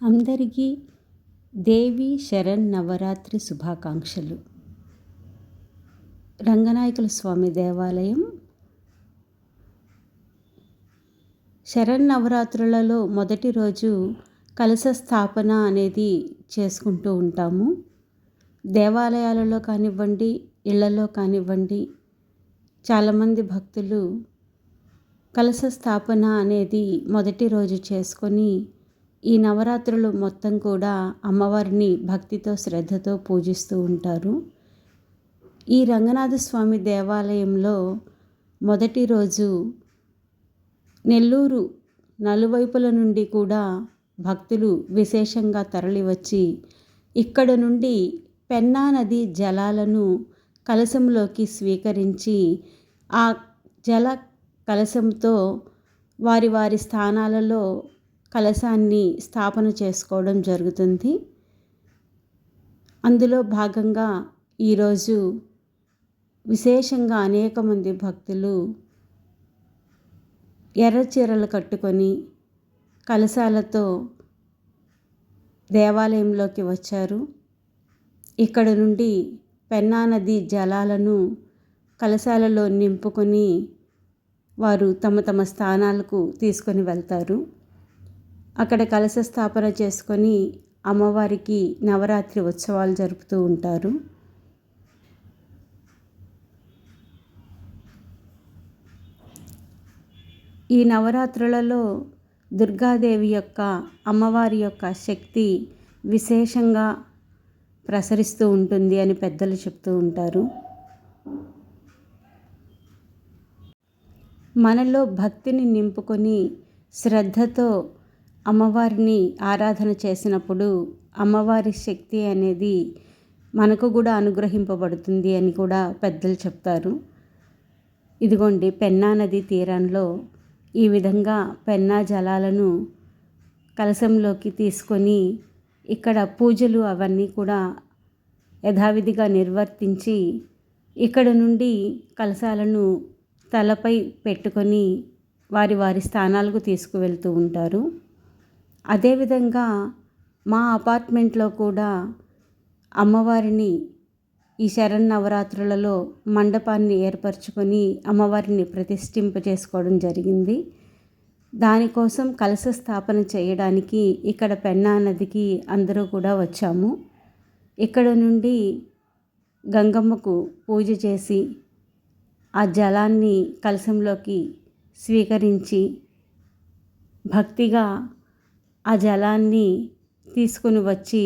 అందరికీ దేవి శరణ్ నవరాత్రి శుభాకాంక్షలు. రంగనాయకుల స్వామి దేవాలయం శరణ్ నవరాత్రులలో మొదటి రోజు కలశ స్థాపన అనేది చేసుకుంటూ ఉంటాము. దేవాలయాలలో కానివ్వండి ఇళ్ళలో కానివ్వండి చాలామంది భక్తులు కలశ స్థాపన అనేది మొదటి రోజు చేసుకొని ఈ నవరాత్రులు మొత్తం కూడా అమ్మవారిని భక్తితో శ్రద్ధతో పూజిస్తూ ఉంటారు. ఈ రంగనాథ స్వామి దేవాలయంలో మొదటి రోజు నెల్లూరు నలువైపుల నుండి కూడా భక్తులు విశేషంగా తరలివచ్చి ఇక్కడ నుండి పెన్నా నది జలాలను కలశంలోకి స్వీకరించి ఆ జల కలశంతో వారి వారి స్థానాలలో కలశాన్ని స్థాపన చేసుకోవడం జరుగుతుంది. అందులో భాగంగా ఈరోజు విశేషంగా అనేక మంది భక్తులు ఎర్ర చీరలు కట్టుకొని కలశాలతో దేవాలయంలోకి వచ్చారు. ఇక్కడ నుండి పెన్నా నది జలాలను కలశాలలో నింపుకొని వారు తమ తమ స్థానాలకు తీసుకొని వెళ్తారు. అక్కడ కలశ స్థాపన చేసుకొని అమ్మవారికి నవరాత్రి ఉత్సవాలు జరుపుతూ ఉంటారు. ఈ నవరాత్రులలో దుర్గాదేవి యొక్క అమ్మవారి యొక్క శక్తి విశేషంగా ప్రసరిస్తూ ఉంటుంది అని పెద్దలు చెప్తూ ఉంటారు. మనలో భక్తిని నింపుకొని శ్రద్ధతో అమ్మవారిని ఆరాధన చేసినప్పుడు అమ్మవారి శక్తి అనేది మనకు కూడా అనుగ్రహింపబడుతుంది అని కూడా పెద్దలు చెప్తారు. ఇదిగోండి పెన్నా నది తీరంలో ఈ విధంగా పెన్నా జలాలను కలశంలోకి తీసుకొని ఇక్కడ పూజలు అవన్నీ కూడా యథావిధిగా నిర్వర్తించి ఇక్కడ నుండి కలశాలను తలపై పెట్టుకొని వారి వారి స్థానాలకు తీసుకువెళ్తూ ఉంటారు. అదేవిధంగా మా అపార్ట్మెంట్లో కూడా అమ్మవారిని ఈ శరన్నవరాత్రులలో మండపాన్ని ఏర్పరచుకొని అమ్మవారిని ప్రతిష్ఠింప చేసుకోవడం జరిగింది. దానికోసం కలశ స్థాపన చేయడానికి ఇక్కడ పెన్నా నదికి అందరూ కూడా వచ్చాము. ఇక్కడ నుండి గంగమ్మకు పూజ చేసి ఆ జలాన్ని కలశంలోకి స్వీకరించి భక్తిగా ఆ జలాన్ని తీసుకుని వచ్చి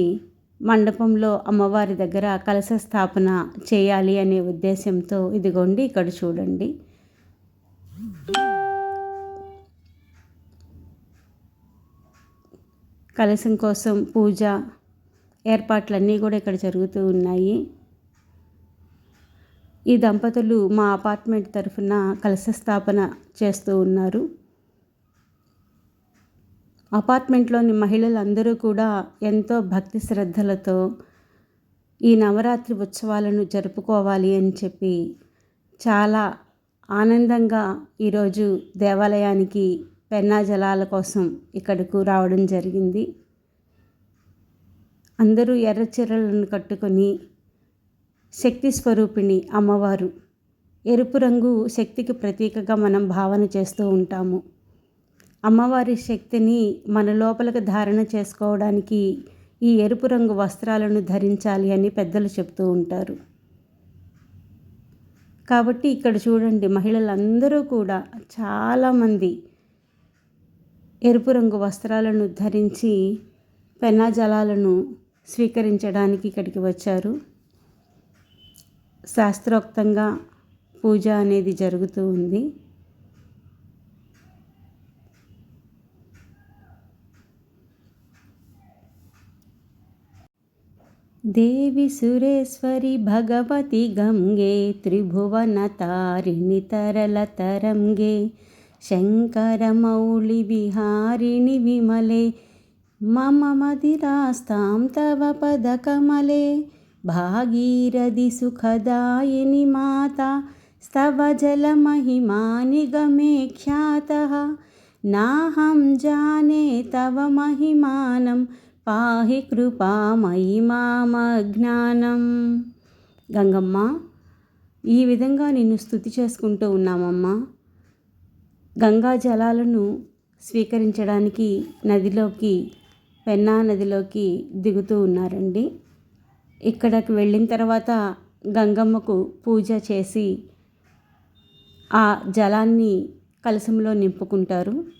మండపంలో అమ్మవారి దగ్గర కలశ స్థాపన చేయాలి అనే ఉద్దేశంతో ఇదిగోండి ఇక్కడ చూడండి. కలశం కోసం పూజ ఏర్పాట్లన్నీ కూడా ఇక్కడ జరుగుతూ ఉన్నాయి. ఈ దంపతులు మా అపార్ట్మెంట్ తరఫున కలశ స్థాపన చేస్తూ ఉన్నారు. అపార్ట్మెంట్లోని మహిళలందరూ కూడా ఎంతో భక్తి శ్రద్ధలతో ఈ నవరాత్రి ఉత్సవాలను జరుపుకోవాలి అని చెప్పి చాలా ఆనందంగా ఈరోజు దేవాలయానికి పెన్నా జలాల కోసం ఇక్కడకు రావడం జరిగింది. అందరూ ఎర్ర చీరలను కట్టుకొని శక్తి స్వరూపిణి అమ్మవారు. ఎరుపు రంగు శక్తికి ప్రతీకగా మనం భావన చేస్తూ ఉంటాము. అమ్మవారి శక్తిని మన లోపలికి ధారణ చేసుకోవడానికి ఈ ఎరుపు రంగు వస్త్రాలను ధరించాలి అని పెద్దలు చెప్తూ ఉంటారు. కాబట్టి ఇక్కడ చూడండి మహిళలందరూ కూడా చాలామంది ఎరుపు రంగు వస్త్రాలను ధరించి పెన్నాజలాలను స్వీకరించడానికి ఇక్కడికి వచ్చారు. శాస్త్రోక్తంగా పూజ అనేది జరుగుతూ ఉంది. देवि सुरेश्वरि भगवति गङ्गे त्रिभुवनतारिणि तरलतरङ्गे शङ्करमौलिविहारिणि विमले मम मदिरास्तां तव पदकमले भागीरथि सुखदायिनि माता स्तव जलमहिमा निगमे ख्यातः नाहं जाने तव महिमानं పాహి కృపామయి మామజ్ఞానం గంగమ్మ ఈ విధంగా నిన్ను స్థుతి చేసుకుంటూ ఉన్నామమ్మా. గంగా జలాలను స్వీకరించడానికి నదిలోకి పెన్నా నదిలోకి దిగుతూ ఉన్నారండి. ఇక్కడకు వెళ్ళిన తర్వాత గంగమ్మకు పూజ చేసి ఆ జలాన్ని కలశంలో నింపుకుంటారు.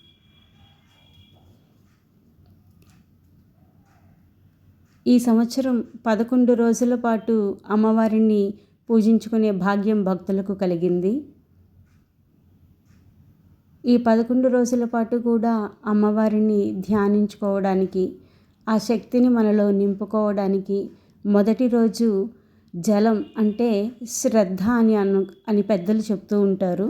ఈ సంవత్సరం పదకొండు రోజుల పాటు అమ్మవారిని పూజించుకునే భాగ్యం భక్తులకు కలిగింది. ఈ పదకొండు రోజుల పాటు కూడా అమ్మవారిని ధ్యానించుకోవడానికి ఆ శక్తిని మనలో నింపుకోవడానికి మొదటి రోజు జలం అంటే శ్రద్ధ అని అను అని పెద్దలు చెప్తూ ఉంటారు.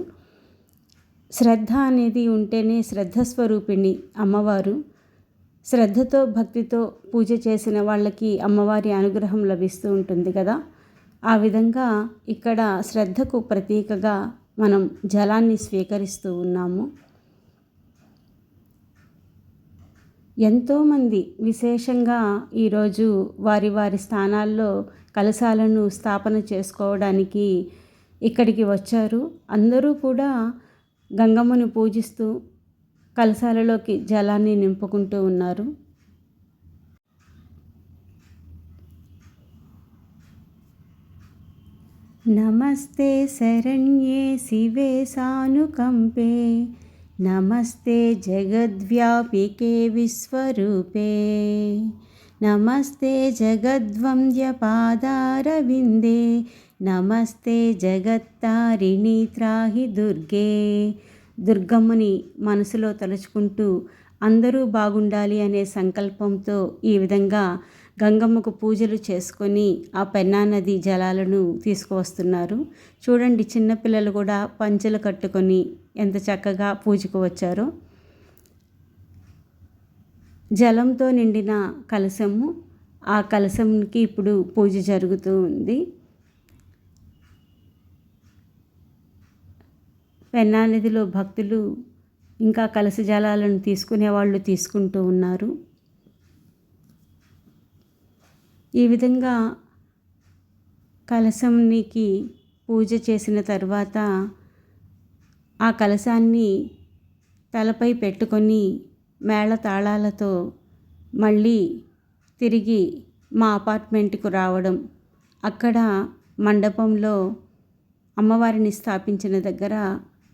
శ్రద్ధ అనేది ఉంటేనే శ్రద్ధ స్వరూపిణి అమ్మవారు. శ్రద్ధతో భక్తితో పూజ చేసిన వాళ్ళకి అమ్మవారి అనుగ్రహం లభిస్తూ ఉంటుంది కదా. ఆ విధంగా ఇక్కడ శ్రద్ధకు ప్రతీకగా మనం జలాన్ని స్వీకరిస్తూ ఉన్నాము. ఎంతోమంది విశేషంగా ఈరోజు వారి వారి స్థానాల్లో కలశాలను స్థాపన చేసుకోవడానికి ఇక్కడికి వచ్చారు. అందరూ కూడా గంగమ్మను పూజిస్తూ కలశాలలోకి జలాన్ని నింపుకుంటూ ఉన్నారు. నమస్తే శరణ్యే శివే సానుకంపే. నమస్తే జగద్వ్యాపికే విశ్వరూపే. నమస్తే జగద్వంద్యపాదారవిందే నమస్తే జగత్తారిణి త్రాహి దుర్గే. దుర్గమ్మని మనసులో తలుచుకుంటూ అందరూ బాగుండాలి అనే సంకల్పంతో ఈ విధంగా గంగమ్మకు పూజలు చేసుకొని ఆ పెన్నా నది జలాలను తీసుకువస్తున్నారు. చూడండి చిన్నపిల్లలు కూడా పంచెలు కట్టుకొని ఎంత చక్కగా పూజకు వచ్చారో. జలంతో నిండిన కలశము. ఆ కలశంకి ఇప్పుడు పూజ జరుగుతూ ఉంది. పెన్నా నదిలో భక్తులు ఇంకా కలశ జలాలను తీసుకునే వాళ్ళు తీసుకుంటూ ఉన్నారు. ఈ విధంగా కలశంనికి పూజ చేసిన తర్వాత ఆ కలశాన్ని తలపై పెట్టుకొని మేళ తాళాలతో మళ్ళీ తిరిగి మా అపార్ట్మెంట్కు రావడం అక్కడ మండపంలో అమ్మవారిని స్థాపించిన దగ్గర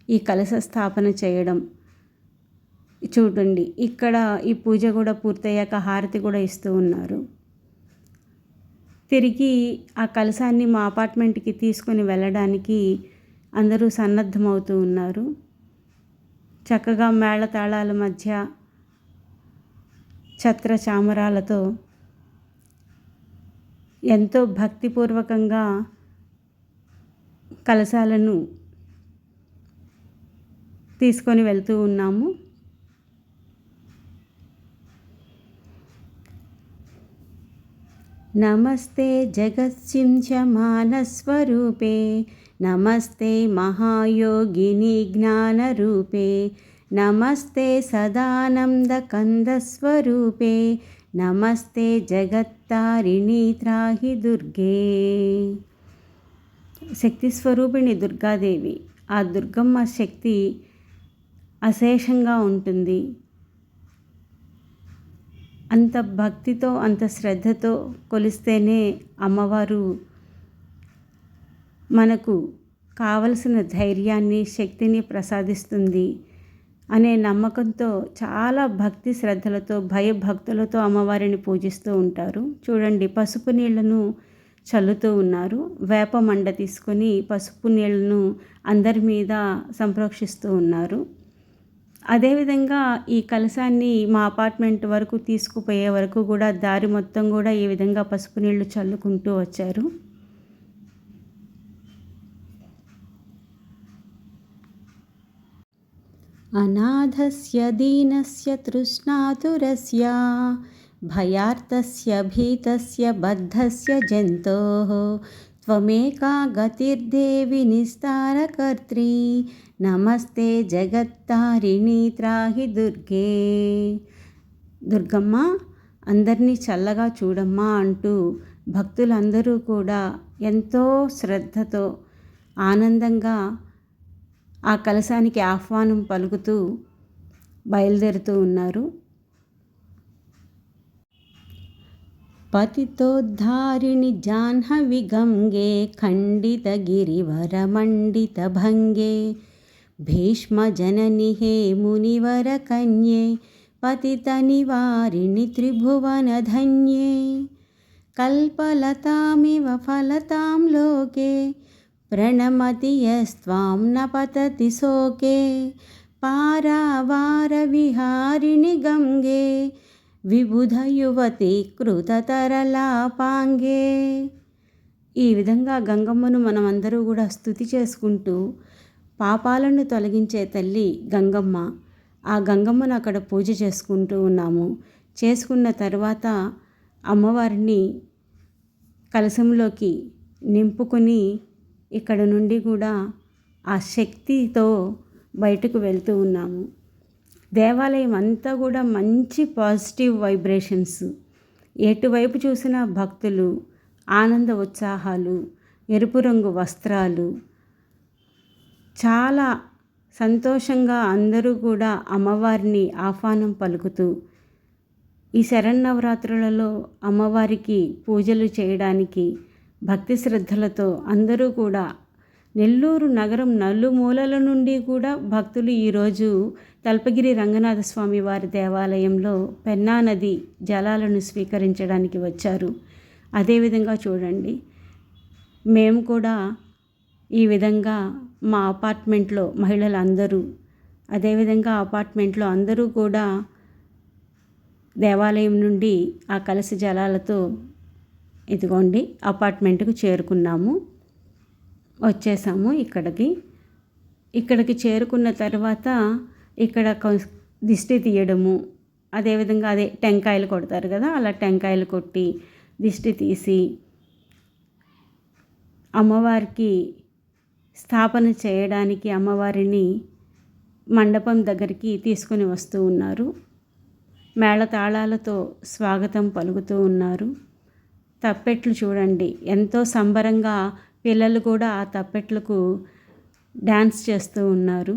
ఈ కలశ స్థాపన చేయడం. చూడండి ఇక్కడ ఈ పూజ కూడా పూర్తయ్యాక హారతి కూడా ఇస్తూ ఉన్నారు. తిరిగి ఆ కలశాన్ని మా అపార్ట్మెంట్కి తీసుకొని వెళ్ళడానికి అందరూ సన్నద్ధమవుతూ ఉన్నారు. చక్కగా మేళతాళాల మధ్య ఛత్ర చామరాలతో ఎంతో భక్తిపూర్వకంగా కలశాలను తీసుకొని వెళ్తూ ఉన్నాము. నమస్తే జగత్సించమానస్వరూపే నమస్తే మహాయోగిని జ్ఞానరూపే నమస్తే సదానందకందస్వరూపే నమస్తే జగత్తారిణి త్రాహి దుర్గే. శక్తి స్వరూపిణి దుర్గాదేవి. ఆ దుర్గమ్మ శక్తి అశేషంగా ఉంటుంది. అంత భక్తితో అంత శ్రద్ధతో కొలిస్తేనే అమ్మవారు మనకు కావలసిన ధైర్యాన్ని శక్తిని ప్రసాదిస్తుంది అనే నమ్మకంతో చాలా భక్తి శ్రద్ధలతో భయభక్తులతో అమ్మవారిని పూజిస్తూ ఉంటారు. చూడండి పసుపు నీళ్ళను చల్లుతూ ఉన్నారు. వేప మండ తీసుకొని పసుపు నీళ్ళను అందరి మీద సంప్రోక్షిస్తూ ఉన్నారు. అదేవిధంగా ఈ కలశాన్ని మా అపార్ట్మెంట్ వరకు తీసుకుపోయే వరకు కూడా దారి మొత్తం కూడా ఈ విధంగా పసుపు నీళ్ళు చల్లుకుంటూ వచ్చారు. అనాథస్య దీనస్య తృష్ణాతురస్య భయార్తస్య భీతస్య బద్ధస్య జంతో త్వమేకా గతిర్దేవి నిస్తారకర్త్రి నమస్తే జగత్తారిణి త్రాహి దుర్గే దుర్గమ్మ అందరినీ చల్లగా చూడమ్మా అంటూ భక్తులందరూ కూడా ఎంతో శ్రద్ధతో ఆనందంగా ఆ కలశానికి ఆహ్వానం పలుకుతూ బయలుదేరుతూ ఉన్నారు. పతితోద్ధారిణి జాహ్నవి గంగే ఖండిత గిరివరమండిత భంగే భీష్మ జనని హే మునివర కన్యే పతిత నివారిణి త్రిభువనధన్యే కల్పలతామివ ఫలతాం లోకే ప్రణమతి యస్త్వాం న విబుధ యువతి కృతతరలాపాంగే. ఈ విధంగా గంగమ్మను మనం అందరూ కూడా స్థుతి చేసుకుంటూ పాపాలను తొలగించే తల్లి గంగమ్మ. ఆ గంగమ్మను అక్కడ పూజ చేసుకుంటూ ఉన్నాము. చేసుకున్న తర్వాత అమ్మవారిని కలశంలోకి నింపుకొని ఇక్కడ నుండి కూడా ఆ శక్తితో బయటకు వెళ్తూ ఉన్నాము. దేవాలయం అంతా కూడా మంచి పాజిటివ్ వైబ్రేషన్స్. ఎటువైపు చూసినా భక్తులు ఆనంద ఉత్సాహాలు ఎరుపు రంగు వస్త్రాలు. చాలా సంతోషంగా అందరూ కూడా అమ్మవారిని ఆహ్వానం పలుకుతూ ఈ శరన్నవరాత్రులలో అమ్మవారికి పూజలు చేయడానికి భక్తి శ్రద్ధలతో అందరూ కూడా నెల్లూరు నగరం నలుమూలల నుండి కూడా భక్తులు ఈరోజు తల్పగిరి రంగనాథ స్వామి వారి దేవాలయంలో పెన్నా నది జలాలను స్వీకరించడానికి వచ్చారు. అదేవిధంగా చూడండి మేము కూడా ఈ విధంగా మా అపార్ట్మెంట్లో మహిళలు అందరూ అదేవిధంగా అపార్ట్మెంట్లో అందరూ కూడా దేవాలయం నుండి ఆ కలసి జలాలతో ఇదిగోండి అపార్ట్మెంట్కు చేరుకున్నాము. వచ్చేసాము ఇక్కడికి. ఇక్కడికి చేరుకున్న తర్వాత ఇక్కడ దిష్టి తీయడము అదేవిధంగా అదే టెంకాయలు కొడతారు కదా అలా టెంకాయలు కొట్టి దిష్టి తీసి అమ్మవారికి స్థాపన చేయడానికి అమ్మవారిని మండపం దగ్గరికి తీసుకొని వస్తూ ఉన్నారు. మేళతాళాలతో స్వాగతం పలుకుతూ ఉన్నారు. తప్పెట్లు చూడండి ఎంతో సంబరంగా పిల్లలు కూడా ఆ తప్పెట్లకు డ్యాన్స్ చేస్తూ ఉన్నారు.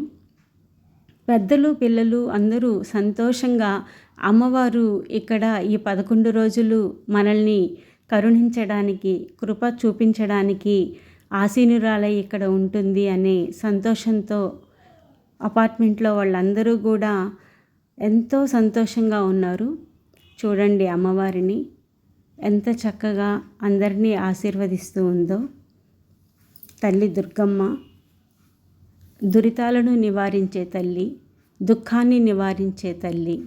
పెద్దలు పిల్లలు అందరూ సంతోషంగా అమ్మవారు ఇక్కడ ఈ పదకొండు రోజులు మనల్ని కరుణించడానికి కృప చూపించడానికి ఆసీనురాలై ఇక్కడ ఉంటుంది అనే సంతోషంతో అపార్ట్మెంట్లో వాళ్ళందరూ కూడా ఎంతో సంతోషంగా ఉన్నారు. చూడండి అమ్మవారిని ఎంత చక్కగా అందరినీ ఆశీర్వదిస్తూ ఉందో. తల్లి దుర్గమ్మ. దురితాలను నివారించే తల్లి దుఃఖాన్ని నివారించే తల్లి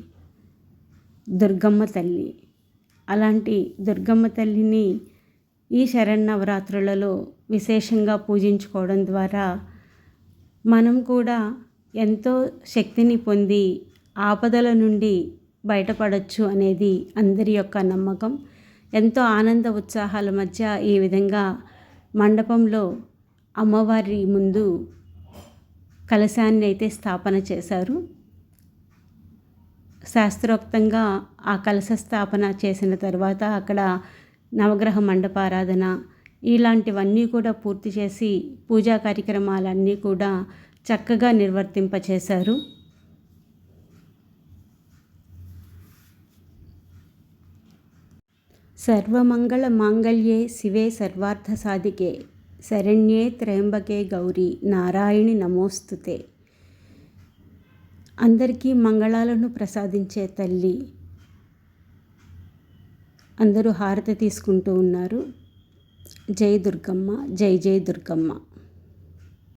దుర్గమ్మ తల్లి. అలాంటి దుర్గమ్మ తల్లిని ఈ శరణవరాత్రులలో విశేషంగా పూజించుకోవడం ద్వారా మనం కూడా ఎంతో శక్తిని పొంది ఆపదల నుండి బయటపడవచ్చు అనేది అందరి యొక్క నమ్మకం. ఎంతో ఆనంద ఉత్సాహాల మధ్య ఈ విధంగా మండపంలో అమ్మవారి ముందు కలశాన్ని అయితే స్థాపన చేశారు. శాస్త్రోక్తంగా ఆ కలశ స్థాపన చేసిన తర్వాత అక్కడ నవగ్రహ మండపారాధన ఇలాంటివన్నీ కూడా పూర్తి చేసి పూజా కార్యక్రమాలన్నీ కూడా చక్కగా నిర్వర్తింపచేశారు. సర్వమంగళ మాంగళ్యే శివే సర్వార్థ సాధికే. శరణ్యే త్రయంబకే గౌరీ నారాయణి నమోస్తుతే. అందరికీ మంగళాలను ప్రసాదించే తల్లి. అందరూ హారతి తీసుకుంటూ ఉన్నారు. జై దుర్గమ్మ జై జై దుర్గమ్మ.